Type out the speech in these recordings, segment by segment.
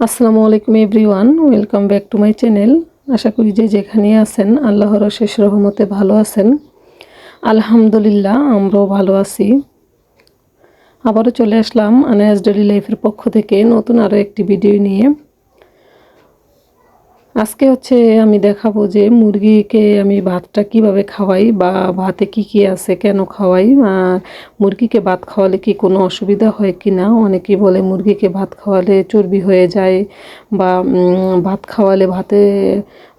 আসসালামু আলাইকুম everyone, welcome back to my channel. আশা করি যে যেখানে আছেন, আল্লাহর শেষ রহমতে ভালো আছেন। আলহামদুলিল্লাহ, আমরাও ভালো আছি। আবারও চলে আসলাম আনায়াস ডেলি লাইফের পক্ষ থেকে নতুন আরও একটি ভিডিও নিয়ে। আজকে হচ্ছে আমি দেখাবো যে মুরগিকে আমি ভাতটা কীভাবে খাওয়াই বা ভাতে কি কি আছে, কেন খাওয়াই মুরগিকে ভাত খাওয়ালে কি কোনো অসুবিধা হয় কি না অনেকেই বলে মুরগিকে ভাত খাওয়ালে চর্বি হয়ে যায় বা ভাত খাওয়ালে ভাতে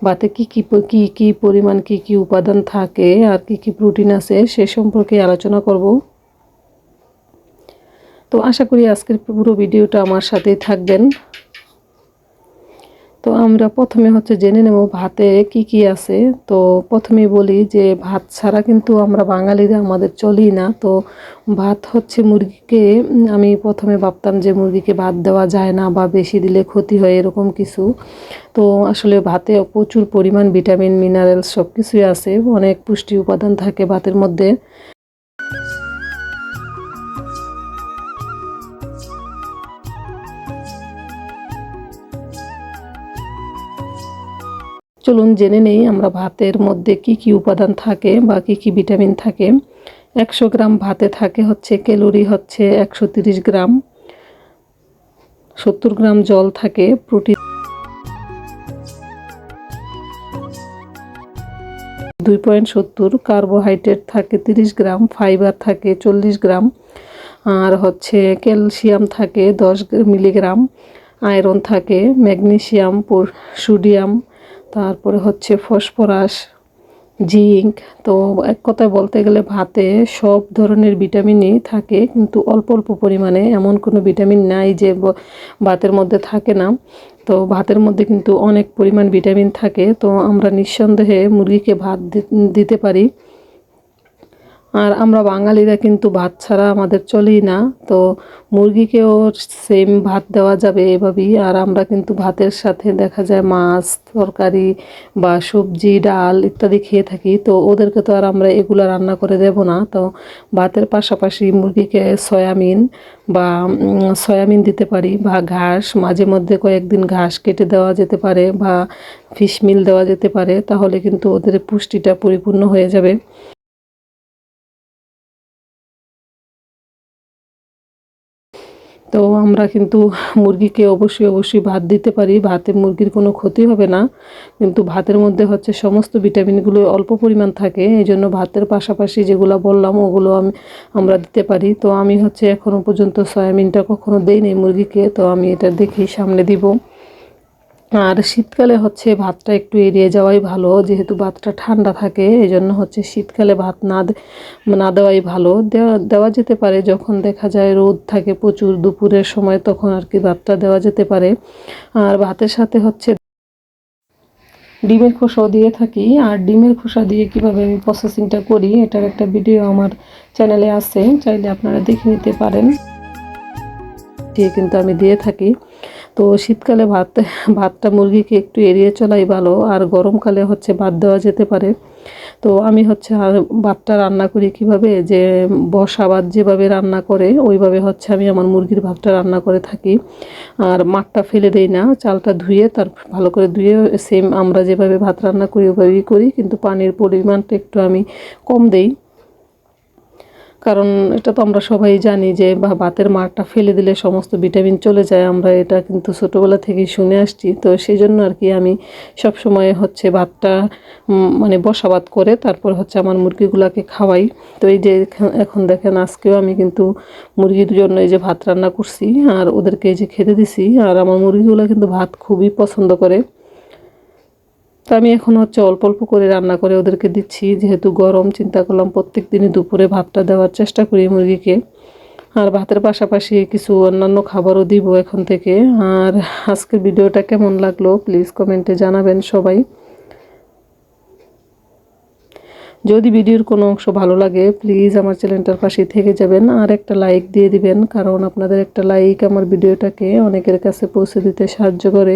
ভাতে কি কি কি কি পরিমাণ কি কি উপাদান থাকে আর কি কি প্রোটিন আছে সে সম্পর্কে আলোচনা করব। তো আশা করি আজকের পুরো ভিডিওটা আমার সাথেই থাকবেন। তো আমরা প্রথমে হচ্ছে জেনে নেব ভাতে কি কি আছে। তো প্রথমেই বলি যে ভাত ছাড়া কিন্তু আমরা বাঙালিরা আমাদের চলি না। তো ভাত হচ্ছে মুরগিকে, আমি প্রথমে ভাবতাম যে মুরগিকে ভাত দেওয়া যায় না বা বেশি দিলে ক্ষতি হয় এরকম কিছু। তো আসলে ভাতে প্রচুর পরিমাণ ভিটামিন, মিনারেলস সব কিছুই আছে। অনেক পুষ্টি উপাদান থাকে ভাতের মধ্যে। চলুন জেনে নেই আমরা ভাতের মধ্যে কি কি উপাদান থাকে বা কি কি ভিটামিন থাকে। একশো গ্রাম ভাতে থাকে হচ্ছে ক্যালোরি হচ্ছে একশো গ্রাম। সত্তর গ্রাম জল থাকে, প্রোটিন দুই পয়েন্ট সত্তর, কার্বোহাইড্রেট থাকে তিরিশ গ্রাম, ফাইবার থাকে চল্লিশ গ্রাম, আর হচ্ছে ক্যালসিয়াম থাকে দশ মিলিগ্রাম, আয়রন থাকে ম্যাগনেশিয়াম সোডিয়াম তারপরে হচ্ছে ফসফরাস, জিঙ্ক। তো এক কথায় বলতে গেলে ভাতে সব ধরনের ভিটামিনই থাকে, কিন্তু অল্প অল্প পরিমাণে এমন কোনো ভিটামিন নাই যে ভাতের মধ্যে থাকে না। তো ভাতের মধ্যে কিন্তু অনেক পরিমাণ ভিটামিন থাকে। তো আমরা নিঃসন্দেহে মুরগিকে ভাত দিতে পারি। আর আমরা বাঙালিরা কিন্তু ভাত ছাড়া আমাদের চলেই না। তো মুরগিকেও সেম ভাত দেওয়া যাবে এভাবেই। আর আমরা কিন্তু ভাতের সাথে দেখা যায় মাছ, তরকারি বা সবজি, ডাল ইত্যাদি খেয়ে থাকি। তো ওদেরকে তো আর আমরা এগুলো রান্না করে দেব না। তো ভাতের পাশাপাশি মুরগিকে সয়াবিন বা সয়াবিন দিতে পারি বা ঘাস, মাঝে মধ্যে কয়েকদিন ঘাস কেটে দেওয়া যেতে পারে বা ফিশ মিল দেওয়া যেতে পারে। তাহলে কিন্তু ওদের পুষ্টিটা পরিপূর্ণ হয়ে যাবে। তো আমরা কিন্তু মুরগিকে অবশ্যই অবশ্যই ভাত দিতে পারি। ভাতে মুরগির কোনো ক্ষতি হবে না। কিন্তু ভাতের মধ্যে হচ্ছে সমস্ত ভিটামিনগুলো অল্প পরিমাণ থাকে। এই জন্য ভাতের পাশাপাশি যেগুলো বললাম, ওগুলো আমি, আমরা দিতে পারি। তো আমি হচ্ছে এখনও পর্যন্ত সয়াবিনটা কখনো দেইনি মুরগিকে। তো আমি এটা দেখি সামনে দিব। আর শীতকালে হচ্ছে ভাতটা একটু এড়িয়ে যাওয়াই ভালো, যেহেতু ভাতটা ঠান্ডা থাকে এই জন্য হচ্ছে শীতকালে ভাত না না দেওয়াই ভালো। দেওয়া দেওয়া যেতে পারে যখন দেখা যায় রোদ থাকে প্রচুর দুপুরের সময়, তখন আর কি ভাতটা দেওয়া যেতে পারে। আর ভাতের সাথে হচ্ছে ডিমের খোসাও দিয়ে থাকি। আর ডিমের খোসা দিয়ে কীভাবে আমি প্রসেসিংটা করি, এটার একটা ভিডিও আমার চ্যানেলে আছে, চাইলে আপনারা দেখে নিতে পারেন। দিয়ে কিন্তু আমি দিয়ে থাকি। তো শীতকালে ভাত, ভাতটা মুরগিকে একটু এড়িয়ে চলাই ভালো, আর গরমকালে হচ্ছে ভাত দেওয়া যেতে পারে। তো আমি হচ্ছে আর ভাতটা রান্না করি কীভাবে? যে বসা ভাত যেভাবে রান্না করে, ওইভাবে হচ্ছে আমি আমার মুরগির ভাতটা রান্না করে থাকি। আর মাঠটা ফেলে দেই না, চালটা ধুয়ে তার ভালো করে ধুয়ে সেম আমরা যেভাবে ভাত রান্না করি ওইভাবেই করি। কিন্তু পানির পরিমাণটা একটু আমি কম দেই। কারণ এটা তো আমরা সবাই জানি যে বা ভাতের মারটা ফেলে দিলে সমস্ত ভিটামিন চলে যায়, আমরা এটা কিন্তু ছোটোবেলা থেকেই শুনে আসছি। তো সেই জন্য আর কি আমি সব সময় হচ্ছে ভাতটা মানে বসাবাদ করে তারপর হচ্ছে আমার মুরগিগুলোকে খাওয়াই। তো এই যে এখন দেখেন আজকেও আমি কিন্তু মুরগির জন্য এই যে ভাত রান্না করছি, আর ওদেরকে এই যে খেতে দিছি, আর আমার মুরগিগুলো কিন্তু ভাত খুবই পছন্দ করে। তো আমি এখন হচ্ছে অল্প অল্প করে রান্না করে ওদেরকে দিচ্ছি। যেহেতু গরম, চিন্তা করলাম প্রত্যেক দিনই দুপুরে ভাতটা দেওয়ার চেষ্টা করি মুরগিকে। আর ভাতের পাশাপাশি কিছু অন্যান্য খাবারও দিব এখন থেকে। আর আজকের ভিডিওটা কেমন লাগল প্লিজ কমেন্টে জানাবেন সবাই। যদি ভিডিওর কোনো অংশ ভালো লাগে, প্লিজ আমার চ্যানেলটার পাশে থেকে যাবেন আর একটা লাইক দিয়ে দিবেন, কারণ আপনাদের একটা লাইক আমার ভিডিওটাকে অনেকের কাছে পৌঁছে দিতে সাহায্য করে।